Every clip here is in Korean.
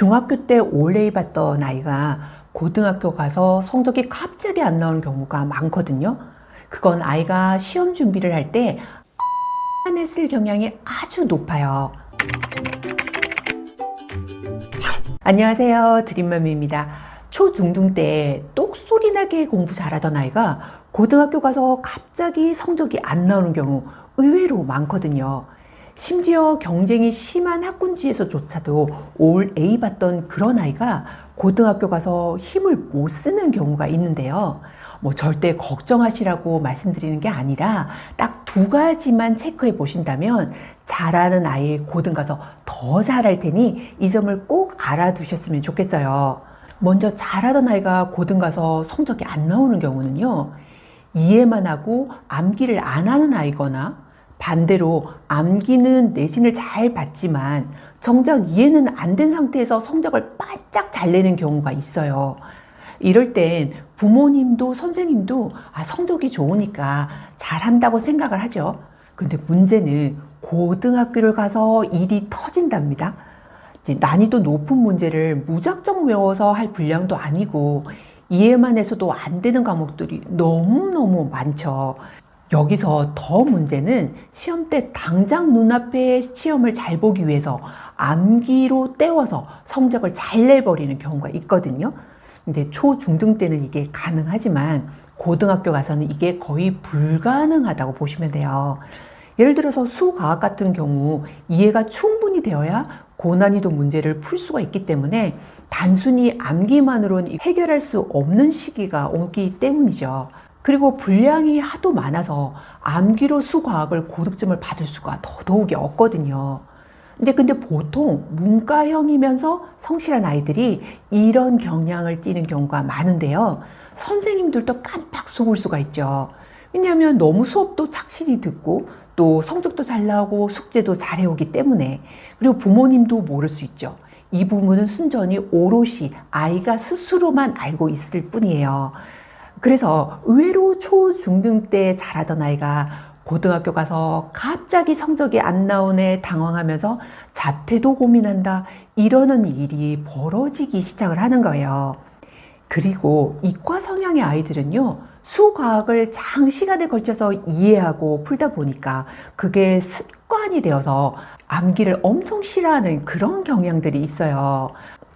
중학교 때 올레이 봤던 아이가 고등학교 가서 성적이 갑자기 안 나오는 경우가 많거든요. 그건 아이가 시험 준비를 할때쓸 경향이 아주 높아요. 안녕하세요. 드림맘입니다. 초중등 때 똑소리 나게 공부 잘하던 아이가 고등학교 가서 갑자기 성적이 안 나오는 경우 의외로 많거든요. 심지어 경쟁이 심한 학군지에서조차도 올 A 받던 그런 아이가 고등학교 가서 힘을 못 쓰는 경우가 있는데요. 뭐 절대 걱정하시라고 말씀드리는 게 아니라 딱 두 가지만 체크해 보신다면 잘하는 아이 고등 가서 더 잘할 테니 이 점을 꼭 알아두셨으면 좋겠어요. 먼저 잘하던 아이가 고등 가서 성적이 안 나오는 경우는요. 이해만 하고 암기를 안 하는 아이거나 반대로 암기는 내신을 잘 봤지만 정작 이해는 안 된 상태에서 성적을 바짝 잘 내는 경우가 있어요. 이럴 땐 부모님도 선생님도 아, 성적이 좋으니까 잘한다고 생각을 하죠. 근데 문제는 고등학교를 가서 일이 터진답니다. 난이도 높은 문제를 무작정 외워서 할 분량도 아니고 이해만 해서도 안 되는 과목들이 너무너무 많죠. 여기서 더 문제는 시험 때 당장 눈앞에 시험을 잘 보기 위해서 암기로 때워서 성적을 잘 내버리는 경우가 있거든요. 근데 초 중등 때는 이게 가능하지만 고등학교 가서는 이게 거의 불가능하다고 보시면 돼요. 예를 들어서 수과학 같은 경우 이해가 충분히 되어야 고난이도 문제를 풀 수가 있기 때문에 단순히 암기만으로는 해결할 수 없는 시기가 오기 때문이죠. 그리고 분량이 하도 많아서 암기로 수과학을 고득점을 받을 수가 더더욱이 없거든요. 근데 근데 보통 문과형이면서 성실한 아이들이 이런 경향을 띠는 경우가 많은데요. 선생님들도 깜빡 속을 수가 있죠. 왜냐하면 너무 수업도 착실히 듣고 또 성적도 잘 나오고 숙제도 잘 해오기 때문에 그리고 부모님도 모를 수 있죠. 이 부분은 순전히 오롯이 아이가 스스로만 알고 있을 뿐이에요. 그래서 의외로 초중등 때 잘하던 아이가 고등학교 가서 갑자기 성적이 안 나오네 당황하면서 자퇴도 고민한다 이러는 일이 벌어지기 시작을 하는 거예요. 그리고 이과 성향의 아이들은요, 수과학을 장시간에 걸쳐서 이해하고 풀다 보니까 그게 습관이 되어서 암기를 엄청 싫어하는 그런 경향들이 있어요.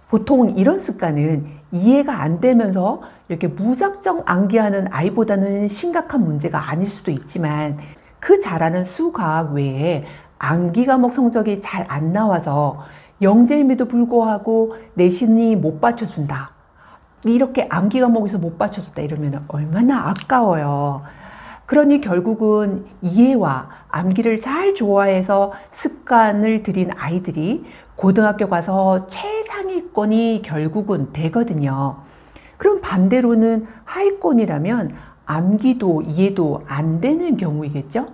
보통 이런 습관은 이해가 안 되면서 이렇게 무작정 암기하는 아이보다는 심각한 문제가 아닐 수도 있지만 그 잘하는 수과학 외에 암기 과목 성적이 잘 안 나와서 영재임에도 불구하고 내신이 못 받쳐준다. 이렇게 암기 과목에서 못 받쳐줬다 이러면 얼마나 아까워요. 그러니 결국은 이해와 암기를 잘 좋아해서 습관을 들인 아이들이 고등학교 가서 최 상위권이 결국은 되거든요. 그럼 반대로는 하위권이라면 암기도 이해도 안 되는 경우이겠죠?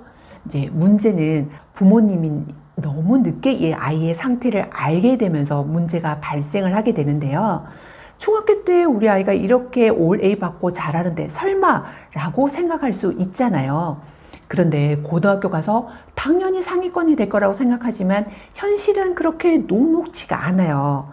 이제 문제는 부모님이 너무 늦게 이 아이의 상태를 알게 되면서 문제가 발생을 하게 되는데요. 중학교 때 우리 아이가 이렇게 올 A 받고 잘하는데 설마 라고 생각할 수 있잖아요. 그런데 고등학교 가서 당연히 상위권이 될 거라고 생각하지만 현실은 그렇게 녹록치가 않아요.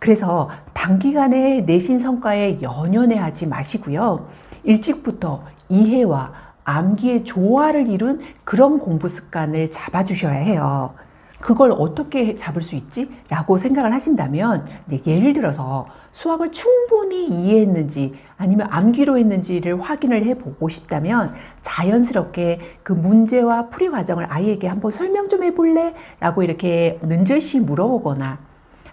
그래서 단기간에 내신 성과에 연연해 하지 마시고요. 일찍부터 이해와 암기의 조화를 이룬 그런 공부 습관을 잡아주셔야 해요. 그걸 어떻게 잡을 수 있지? 라고 생각을 하신다면, 예를 들어서 수학을 충분히 이해했는지 아니면 암기로 했는지를 확인을 해 보고 싶다면 자연스럽게 그 문제와 풀이 과정을 아이에게 한번 설명 좀 해볼래? 라고 이렇게 는절시 물어보거나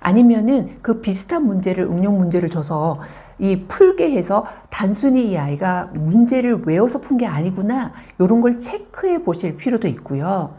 아니면은 그 비슷한 문제를 응용 문제를 줘서 이 풀게 해서 단순히 이 아이가 문제를 외워서 푼 게 아니구나 이런 걸 체크해 보실 필요도 있고요.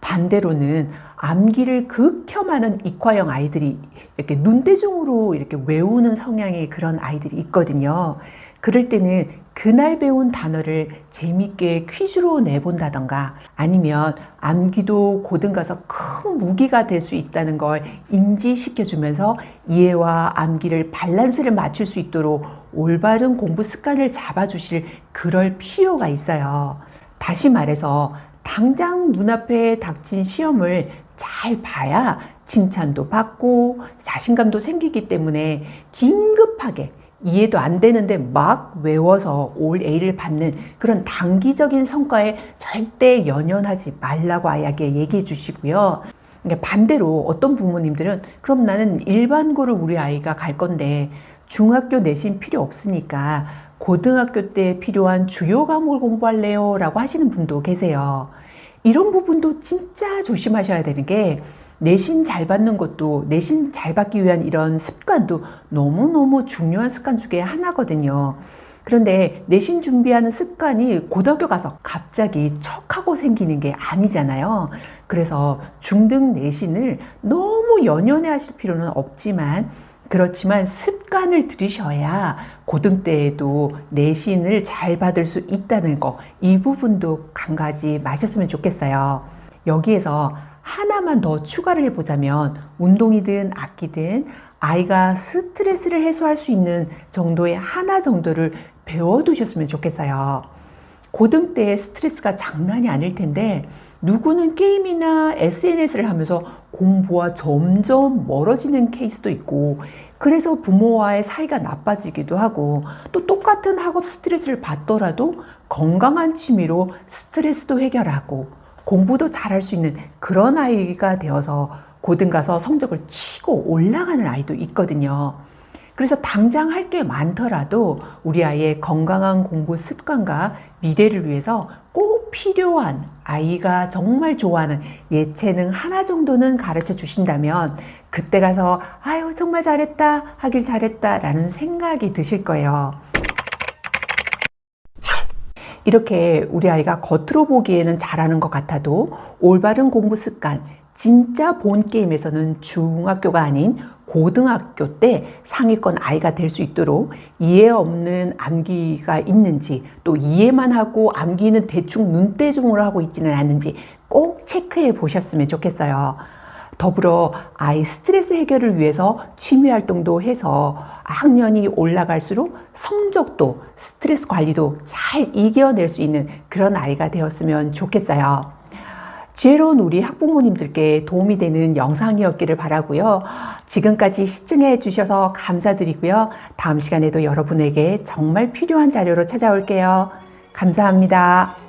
반대로는 암기를 극혐하는 이과형 아이들이 이렇게 눈대중으로 이렇게 외우는 성향의 그런 아이들이 있거든요. 그럴 때는 그날 배운 단어를 재밌게 퀴즈로 내본다던가 아니면 암기도 고등 가서 큰 무기가 될 수 있다는 걸 인지시켜주면서 이해와 암기를 밸런스를 맞출 수 있도록 올바른 공부 습관을 잡아주실 그럴 필요가 있어요. 다시 말해서 당장 눈앞에 닥친 시험을 잘 봐야 칭찬도 받고 자신감도 생기기 때문에 긴급하게 이해도 안 되는데 막 외워서 올 A를 받는 그런 단기적인 성과에 절대 연연하지 말라고 아이에게 얘기해 주시고요. 그러니까 반대로 어떤 부모님들은 그럼 나는 일반고를 우리 아이가 갈 건데 중학교 내신 필요 없으니까 고등학교 때 필요한 주요 과목을 공부할래요? 라고 하시는 분도 계세요. 이런 부분도 진짜 조심하셔야 되는 게 내신 잘 받는 것도 내신 잘 받기 위한 이런 습관도 너무너무 중요한 습관 중에 하나거든요. 그런데 내신 준비하는 습관이 고등학교 가서 갑자기 척하고 생기는 게 아니잖아요. 그래서 중등 내신을 너무 연연해 하실 필요는 없지만 그렇지만 습관을 들이셔야 고등 때에도 내신을 잘 받을 수 있다는 거, 이 부분도 간 가지 마셨으면 좋겠어요. 여기에서 하나만 더 추가를 해보자면 운동이든 악기든 아이가 스트레스를 해소할 수 있는 정도의 하나 정도를 배워두셨으면 좋겠어요. 고등 때 스트레스가 장난이 아닐 텐데 누구는 게임이나 SNS를 하면서 공부와 점점 멀어지는 케이스도 있고 그래서 부모와의 사이가 나빠지기도 하고 또 똑같은 학업 스트레스를 받더라도 건강한 취미로 스트레스도 해결하고 공부도 잘할 수 있는 그런 아이가 되어서 고등 가서 성적을 치고 올라가는 아이도 있거든요. 그래서 당장 할 게 많더라도 우리 아이의 건강한 공부 습관과 미래를 위해서 꼭 필요한 아이가 정말 좋아하는 예체능 하나 정도는 가르쳐 주신다면 그때 가서 아유 정말 잘했다 하길 잘했다 라는 생각이 드실 거예요. 이렇게 우리 아이가 겉으로 보기에는 잘하는 것 같아도 올바른 공부 습관, 진짜 본 게임에서는 중학교가 아닌 고등학교 때 상위권 아이가 될 수 있도록 이해 없는 암기가 있는지 또 이해만 하고 암기는 대충 눈대중으로 하고 있지는 않는지 꼭 체크해 보셨으면 좋겠어요. 더불어 아이 스트레스 해결을 위해서 취미 활동도 해서 학년이 올라갈수록 성적도 스트레스 관리도 잘 이겨낼 수 있는 그런 아이가 되었으면 좋겠어요. 지혜로운 우리 학부모님들께 도움이 되는 영상이었기를 바라고요. 지금까지 시청해 주셔서 감사드리고요. 다음 시간에도 여러분에게 정말 필요한 자료로 찾아올게요. 감사합니다.